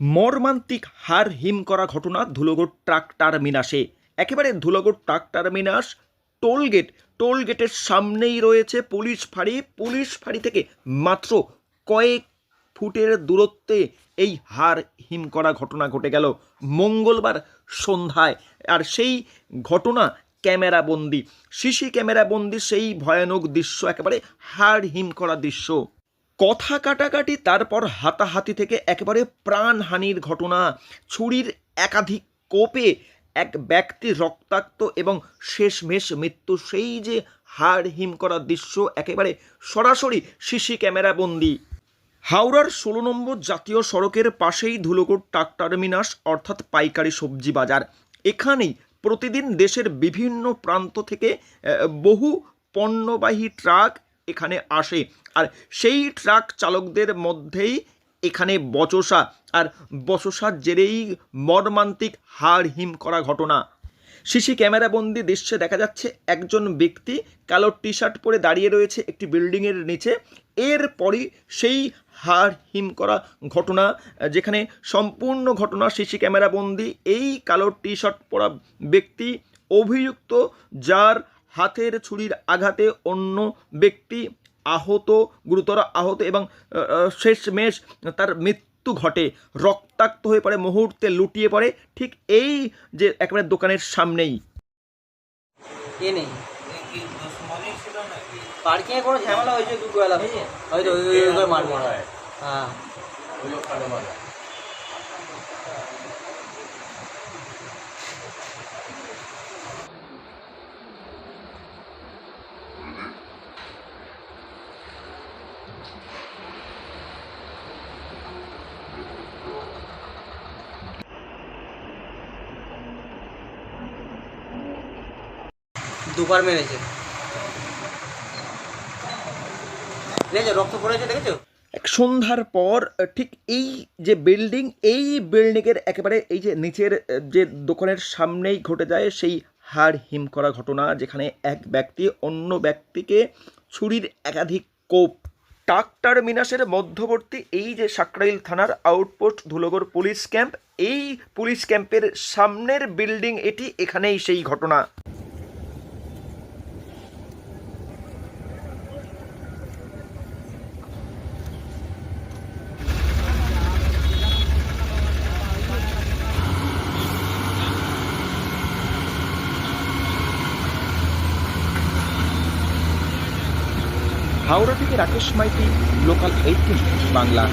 মর্মান্তিক হার হিম করা ঘটনা ধুলগড় ট্রাক টার্মিনাসে একেবারে Dhulagarh truck terminus toll gate toll গেটের সামনেই রয়েছে পুলিশ ফাঁড়ি। পুলিশ ফাঁড়ি থেকে মাত্র কয়েক ফুটের দূরত্বে এই হার হিম করা ঘটনা ঘটে গেল। মঙ্গলবার সন্ধ্যায়। আর সেই ঘটনা ক্যামেরা বন্দি। সিসি ক্যামেরা বন্দি সেই ভয়ানক দৃশ্য, একেবারে হাড় হিম করা দৃশ্য। কথা কাটাকাটি তারপর হাতাহাতি থেকে একেবারে প্রাণহানির ঘটনা। ছুরির একাধিক কোপে এক ব্যক্তি রক্তাক্ত এবং শেষমেশ মৃত্যু। সেই যে হাড় হিম করা দৃশ্য, একেবারে সরাসরি সিসি ক্যামেরা বন্দি। হাওড়ার ষোলো নম্বর জাতীয় সড়কের পাশেই ধুলোকোট ট্রাক টার্মিনাস, অর্থাৎ পাইকারি সবজি বাজার। এখানেই প্রতিদিন দেশের বিভিন্ন প্রান্ত থেকে বহু পণ্যবাহী ট্রাক এখানে আসে। আর সেই ট্রাক চালকদের মধ্যেই এখানে বচসা। আর বচসার জেরেই মর্মান্তিক হাড় হিম করা ঘটনা। সিসি ক্যামেরাবন্দি দৃশ্যে দেখা যাচ্ছে একজন ব্যক্তি কালো টি শার্ট পরে দাঁড়িয়ে রয়েছে একটি বিল্ডিংয়ের নিচে। এরপরই সেই হাড় হিম করা ঘটনা, যেখানে সম্পূর্ণ ঘটনা সিসি ক্যামেরাবন্দি এই কালো টি শার্ট পরা ব্যক্তি অভিযুক্ত, যার হাতের ছুরির আঘাতে অন্য ব্যক্তি আহত গুরুতর আহত এবং শেষমেশ তার মৃত্যু ঘটে রক্তাক্ত হয়ে পড়ে মুহূর্তে লুটিয়ে পড়ে ঠিক এই যে একেবারে দোকানের সামনেই এ নেই পার্কিং এ কোনো ঝামেলা হয়েছে দুপুরবেলা হয়তো হ্যাঁ দুবার মেরেছে। রক্ত পড়েছে, দেখেছ? এক সন্ধ্যার পর ঠিক এই যে বিল্ডিং এই বিল্ডিংয়ের একেবারে এই যে নিচের যে দোকানের সামনেই ঘটে যায় সেই হাড় হিম করা ঘটনা, যেখানে এক ব্যক্তি অন্য ব্যক্তিকে ছুরির একাধিক কোপ টাক টার্মিনাসের মধ্যবর্তী এই যে সাকরাইল থানার আউটপোস্ট ধুলগড় পুলিশ ক্যাম্প এই পুলিশ ক্যাম্পের সামনের বিল্ডিং এটি, এখানেই সেই ঘটনা। হাওড়া থেকে রাকেশ মাইতি লোকাল এইটিন বাংলা।